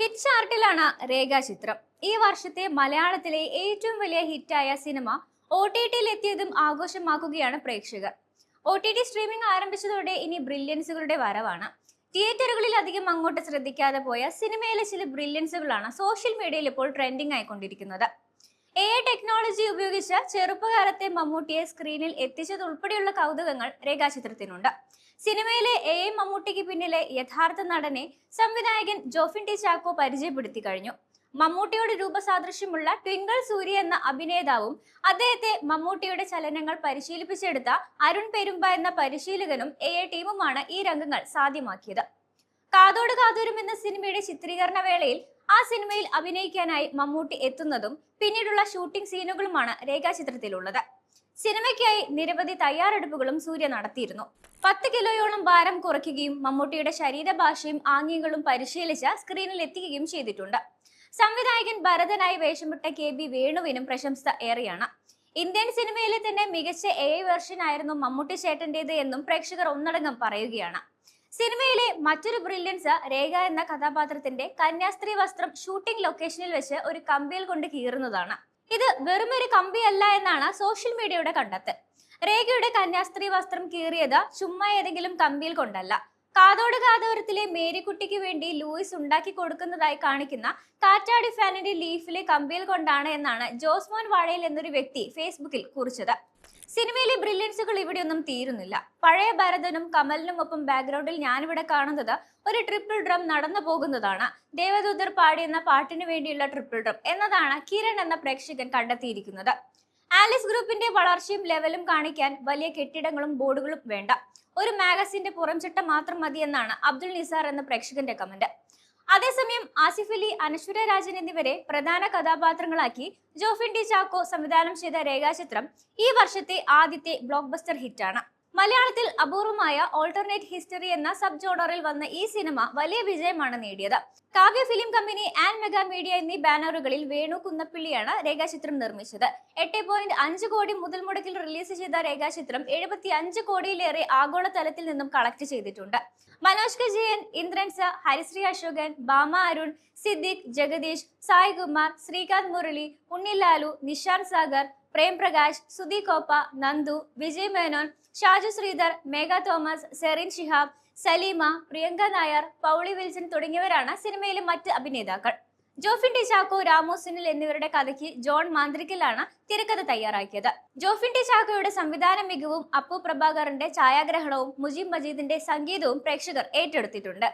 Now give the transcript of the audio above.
Hit ചാർട്ടിലാണ് രേഖ ചിത്രം. ഈ വർഷത്തെ മലയാളത്തിലെ ഏറ്റവും വലിയ ഹിറ്റായ സിനിമ ഒ ടി ടിയിൽ എത്തിയതും ആഘോഷമാക്കുകയാണ് പ്രേക്ഷകർ. ഒ ടി ടി സ്ട്രീമിംഗ് ആരംഭിച്ചതോടെ ഇനി ബ്രില്യൻസുകളുടെ വരവാണ്. തിയേറ്ററുകളിൽ അധികം അങ്ങോട്ട് ശ്രദ്ധിക്കാതെ പോയ സിനിമയിലെ ചില ബ്രില്യൻസുകളാണ് സോഷ്യൽ മീഡിയയിൽ ഇപ്പോൾ ട്രെൻഡിംഗ് ആയിക്കൊണ്ടിരിക്കുന്നത്. എ ടെക്നോളജി ഉപയോഗിച്ച ചെറുപ്പകാലത്തെ മമ്മൂട്ടിയെ സ്ക്രീനിൽ എത്തിച്ചതുൾപ്പെടെയുള്ള കൗതുകങ്ങൾ രേഖാചിത്രത്തിനുണ്ട്. സിനിമയിലെ എ മമ്മൂട്ടിക്ക് പിന്നിലെ യഥാർത്ഥ നടനെ സംവിധായകൻ ജോഫിൻ ടി ചാക്കോ പരിചയപ്പെടുത്തി കഴിഞ്ഞു. മമ്മൂട്ടിയുടെ രൂപസാദൃശ്യമുള്ള ട്വിങ്കിൾ സൂര്യ എന്ന അഭിനേതാവും അദ്ദേഹത്തെ മമ്മൂട്ടിയുടെ ചലനങ്ങൾ പരിശീലിപ്പിച്ചെടുത്ത അരുൺ പെരുമ്പ എന്ന പരിശീലകനും എ എ ടീമുമാണ് ഈ രംഗങ്ങൾ സാധ്യമാക്കിയത്. കാതോട് കാതോരും എന്ന സിനിമയുടെ ചിത്രീകരണ വേളയിൽ ആ സിനിമയിൽ അഭിനയിക്കാനായി മമ്മൂട്ടി എത്തുന്നതും പിന്നീടുള്ള ഷൂട്ടിംഗ് സീനുകളുമാണ് രേഖാചിത്രത്തിലുള്ളത്. സിനിമയ്ക്കായി നിരവധി തയ്യാറെടുപ്പുകളും സൂര്യ നടത്തിയിരുന്നു. പത്ത് കിലോയോളം ഭാരം കുറയ്ക്കുകയും മമ്മൂട്ടിയുടെ ശരീരഭാഷയും ആംഗ്യങ്ങളും പരിശീലിച്ച് സ്ക്രീനിൽ എത്തിക്കുകയും ചെയ്തിട്ടുണ്ട്. സംവിധായകൻ ഭരതനായി വേഷമിട്ട കെ ബി വേണുവിനും പ്രശംസ ഏറെയാണ്. ഇന്ത്യൻ സിനിമയിലെ തന്നെ മികച്ച എ വെർഷൻ ആയിരുന്നു മമ്മൂട്ടി ചേട്ടന്റേത് എന്നും പ്രേക്ഷകർ ഒന്നടങ്കം പറയുകയാണ്. സിനിമയിലെ മറ്റൊരു ബ്രില്യൻസ് രേഖ എന്ന കഥാപാത്രത്തിന്റെ കന്യാസ്ത്രീ വസ്ത്രം ഷൂട്ടിംഗ് ലൊക്കേഷനിൽ വെച്ച് ഒരു കമ്പിയിൽ കൊണ്ട് കീറുന്നതാണ്. ഇത് വെറുമൊരു കമ്പിയല്ല എന്നാണ് സോഷ്യൽ മീഡിയയുടെ കണ്ടെത്തൽ. രേഖയുടെ കന്യാസ്ത്രീ വസ്ത്രം കീറിയത് ചുമ്മാ ഏതെങ്കിലും കമ്പിയിൽ കൊണ്ടല്ല. കാതോട് കാതോരത്തിലെ മേരിക്കുട്ടിക്ക് വേണ്ടി ലൂയിസ് ഉണ്ടാക്കി കൊടുക്കുന്നതായി കാണിക്കുന്ന കാറ്റാടി ഫാനിന്റെ ലീഫിലെ കമ്പിയിൽ കൊണ്ടാണ് എന്നാണ് ജോസ്മോൻ വാഴയിൽ എന്നൊരു വ്യക്തി ഫേസ്ബുക്കിൽ കുറിച്ചത്. സിനിമയിലെ ബ്രില്യൻസുകൾ ഇവിടെയൊന്നും തീരുന്നില്ല. പഴയ ഭരതനും കമലിനും ഒപ്പം ബാക്ക്ഗ്രൗണ്ടിൽ ഞാനിവിടെ കാണുന്നത് ഒരു ട്രിപ്പിൾ ഡ്രം നടന്നു പോകുന്നതാണ്. ദേവദൂതർ പാടിയെന്ന പാട്ടിന് വേണ്ടിയുള്ള ട്രിപ്പിൾ ഡ്രം എന്നതാണ് കിരൺ എന്ന പ്രേക്ഷകൻ കണ്ടെത്തിയിരിക്കുന്നത്. ആലിസ് ഗ്രൂപ്പിന്റെ വളർച്ചയും ലെവലും കാണിക്കാൻ വലിയ കെട്ടിടങ്ങളും ബോർഡുകളും വേണ്ട. ഒരു മാഗസിന്റെ പുറംചട്ട മാത്രം മതി എന്നാണ് അബ്ദുൾ നിസാർ എന്ന പ്രേക്ഷകന്റെ കമന്റ് അതേസമയം ആസിഫ് അലി അനശ്വര രാജൻ എന്നിവരെ പ്രധാന കഥാപാത്രങ്ങളാക്കി ജോഫിൻ ഡി ചാക്കോ സംവിധാനം ചെയ്ത രേഖാചിത്രം ഈ വർഷത്തെ ആദ്യത്തെ ബ്ലോക്ക് ബസ്റ്റർ ഹിറ്റാണ് മലയാളത്തിൽ അപൂർവമായ ഓൾട്ടർനേറ്റ് ഹിസ്റ്ററി എന്ന സബ് ജോണറിൽ വന്ന ഈ സിനിമ വലിയ വിജയമാണ് നേടിയത്. Kavya film company and mega media എന്നീ ബാനറുകളിൽ വേണു കുന്നപ്പിള്ളിയാണ് രേഖാചിത്രം നിർമ്മിച്ചത്. എട്ട് പോയിന്റ് അഞ്ച് കോടി മുതൽ മുടക്കിൽ റിലീസ് ചെയ്ത രേഖാചിത്രം എഴുപത്തി അഞ്ച് കോടിയിലേറെ ആഗോളതലത്തിൽ നിന്നും കളക്ട് ചെയ്തിട്ടുണ്ട്. Manoj K Jayan Indrans Harisree Asokan Bhama Arun Siddique Jagadish Saikumar Sreekanth Murali Unnilalu Nishanth Sagar Prem Prakash Sudhi Koppa Nandu Vijay Menon Shaju Sreedhar Megha Thomas Serin Shihab Saleema Priyanka Nair Pauly Wilson തുടങ്ങിയവരാണ് സിനിമയിലെ മറ്റ് അഭിനേതാക്കൾ. Jofin T Chacko Ramu Sunil എന്നിവരുടെ കഥയ്ക്ക് John മാന്ത്രിക്കലാണ് തിരക്കഥ തയ്യാറാക്കിയത്. Jofin T ചാക്കോയുടെ സംവിധാന മികവും അപ്പു പ്രഭാകറിന്റെ ഛായാഗ്രഹണവും മുജീബ് മജീദിന്റെ സംഗീതവും പ്രേക്ഷകർ ഏറ്റെടുത്തിട്ടുണ്ട്.